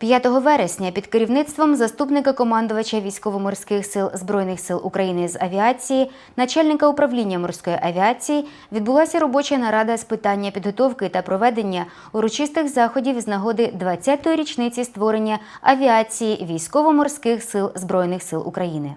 5 вересня під керівництвом заступника командувача військово-морських сил Збройних сил України з авіації, начальника управління морської авіації відбулася робоча нарада з питання підготовки та проведення урочистих заходів з нагоди 20-ї річниці створення авіації військово-морських сил Збройних сил України.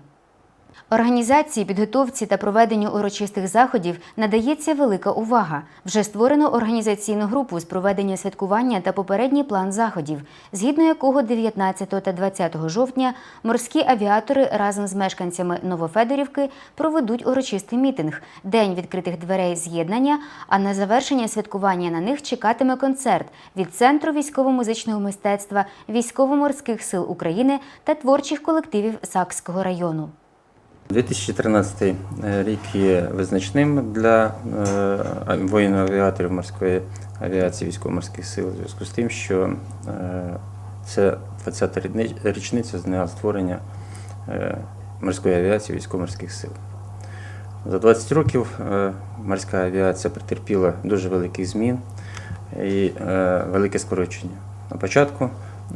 Організації, підготовці та проведенню урочистих заходів надається велика увага. Вже створено організаційну групу з проведення святкування та попередній план заходів, згідно якого 19 та 20 жовтня морські авіатори разом з мешканцями Новофедорівки проведуть урочистий мітинг, день відкритих дверей з'єднання. А на завершення святкування на них чекатиме концерт від Центру військово-музичного мистецтва військово-морських сил України та творчих колективів Сакського району. 2013 рік є визначним для е, воїнів-авіаторів морської авіації військово-морських сил у зв'язку з тим, що е, це 20-та річниця з дня створення е, морської авіації військово-морських сил. За 20 років е, морська авіація претерпіла дуже великих змін і е, велике скорочення. На початку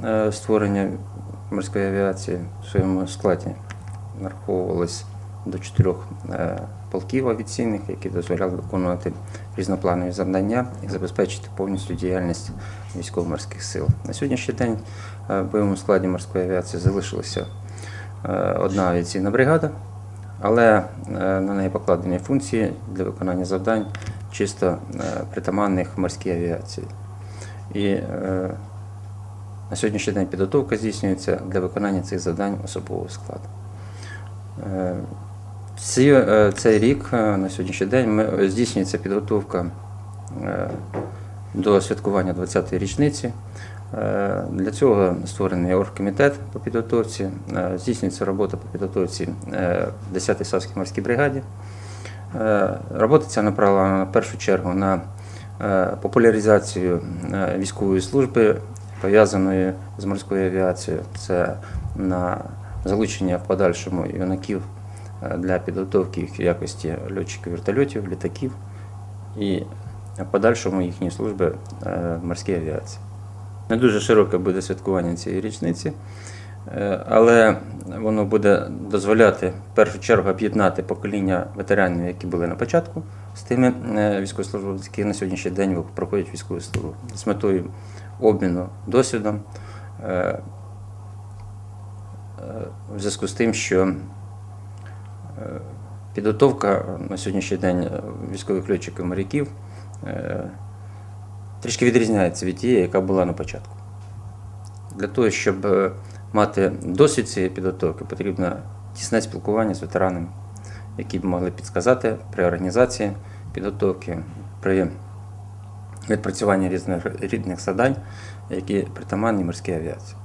е, створення морської авіації в своєму складі нараховувалось до чотирьох е, полків авіаційних, які дозволяли виконувати різнопланові завдання і забезпечити повністю діяльність військово-морських сил. На сьогоднішній день е, в бойовому складі морської авіації залишилася е, одна авіаційна бригада, але на неї покладені функції для виконання завдань чисто притаманних морській авіації. І на сьогоднішній день підготовка здійснюється для виконання цих завдань особового складу. Е, ці, е, цей рік е, на сьогоднішній день ми, здійснюється підготовка е, до святкування 20-ї річниці. Е, Для цього створений оргкомітет по підготовці, е, здійснюється робота по підготовці е, 10-й Савській морській бригаді. Е, Робота ця направлена в першу чергу на е, популяризацію е, військової служби, пов'язаної з морською авіацією. Це на залучення в подальшому юнаків е, для підготовки їх якості льотчиків вертольотів, літаків і в подальшому їхньої служби е, в морській авіації. Не дуже широке буде святкування цієї річниці, е, але воно буде дозволяти в першу чергу об'єднати покоління ветеранів, які були на початку, з тими військовослужбовцями, які на сьогоднішній день проходять військову службу з метою обміну досвідом. Е, В зв'язку з тим, що е, підготовка на сьогоднішній день е, військових льотчиків моряків трішки відрізняється від тієї, яка була на початку. Для того, щоб мати досвід цієї підготовки, потрібно тісне спілкування з ветеранами, які б могли підказати при організації підготовки, при відпрацюванні різних рідних завдань, які притаманні морській авіації.